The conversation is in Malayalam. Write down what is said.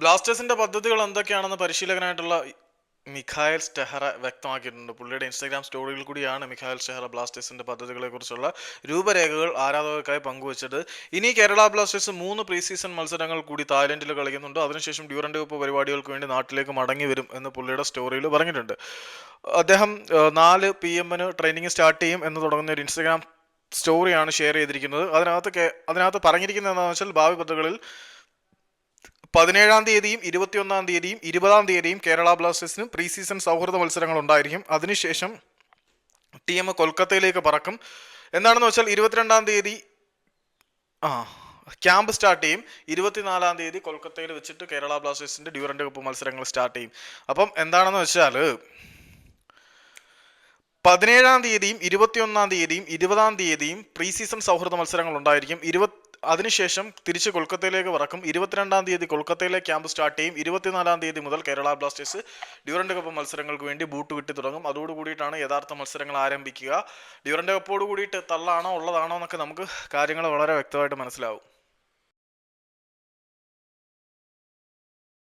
ബ്ലാസ്റ്റേഴ്സിന്റെ പദ്ധതികൾ എന്തൊക്കെയാണെന്ന് പരിശീലകനായിട്ടുള്ള മിഖായൽ സ്റ്റെഹറ വ്യക്തമാക്കിയിട്ടുണ്ട്. പുള്ളിയുടെ ഇൻസ്റ്റാഗ്രാം സ്റ്റോറിയിൽ കൂടിയാണ് മിഖായൽ സ്റ്റെഹറ ബ്ലാസ്റ്റേഴ്സിന്റെ പദ്ധതികളെ കുറിച്ചുള്ള രൂപരേഖകൾ ആരാധകർക്കായി പങ്കുവച്ചത്. ഇനി കേരള ബ്ലാസ്റ്റേഴ്സ് മൂന്ന് പ്രീ സീസൺ മത്സരങ്ങൾ കൂടി തായ്ലൻഡിൽ കളിക്കുന്നുണ്ട്. അതിനുശേഷം ഡ്യൂറൻഡ് കപ്പ് പരിപാടികൾക്ക് വേണ്ടി നാട്ടിലേക്ക് മടങ്ങി വരും എന്ന് പുള്ളിയുടെ സ്റ്റോറിയിൽ പറഞ്ഞിട്ടുണ്ട്. അദ്ദേഹം നാല് പി എമ്മിന് ട്രെയിനിങ് സ്റ്റാർട്ട് ചെയ്യും എന്ന് തുടങ്ങുന്ന ഒരു ഇൻസ്റ്റാഗ്രാം സ്റ്റോറിയാണ് ഷെയർ ചെയ്തിരിക്കുന്നത്. അതിനകത്ത് അതിനകത്ത് പറഞ്ഞിരിക്കുന്നത് എന്താണെന്ന് വെച്ചാൽ ഭാവി പദ്ധതികളിൽ പതിനേഴാം തീയതിയും ഇരുപത്തിയൊന്നാം തീയതിയും ഇരുപതാം തീയതിയും കേരള ബ്ലാസ്റ്റേഴ്സിനും പ്രീ സീസൺ സൗഹൃദ മത്സരങ്ങൾ ഉണ്ടായിരിക്കും. അതിനുശേഷം ടീം കൊൽക്കത്തയിലേക്ക് പറക്കും. എന്താണെന്ന് വെച്ചാൽ ഇരുപത്തിരണ്ടാം തീയതി ആ ക്യാമ്പ് സ്റ്റാർട്ട് ചെയ്യും. ഇരുപത്തിനാലാം തീയതി കൊൽക്കത്തയിൽ വെച്ചിട്ട് കേരള ബ്ലാസ്റ്റേഴ്സിന്റെ ഡ്യൂറന്റ് കപ്പ് മത്സരങ്ങൾ സ്റ്റാർട്ട് ചെയ്യും. അപ്പം എന്താണെന്ന് വെച്ചാൽ പതിനേഴാം തീയതിയും ഇരുപത്തിയൊന്നാം തീയതിയും ഇരുപതാം തീയതിയും പ്രീ സീസൺ സൗഹൃദ മത്സരങ്ങൾ ഉണ്ടായിരിക്കും. ഇരുപത് അതിനുശേഷം തിരിച്ച് കൊൽക്കത്തയിലേക്ക് പറക്കും. ഇരുപത്തിരണ്ടാം തീയതി കൊൽക്കത്തയിലെ ക്യാമ്പ് സ്റ്റാർട്ട് ചെയ്യും. ഇരുപത്തിനാലാം തീയതി മുതൽ കേരള ബ്ലാസ്റ്റേഴ്സ് ഡ്യൂറൻഡ് കപ്പ് മത്സരങ്ങൾക്ക് വേണ്ടി ബൂട്ട് കിട്ടി തുടങ്ങും. അതോട് കൂടിയിട്ടാണ് യഥാർത്ഥ മത്സരങ്ങൾ ആരംഭിക്കുക. ഡ്യൂറൻഡ് കപ്പോട് കൂടിയിട്ട് തള്ളാണോ ഉള്ളതാണോ എന്നൊക്കെ നമുക്ക് കാര്യങ്ങൾ വളരെ വ്യക്തമായിട്ട് മനസ്സിലാവും.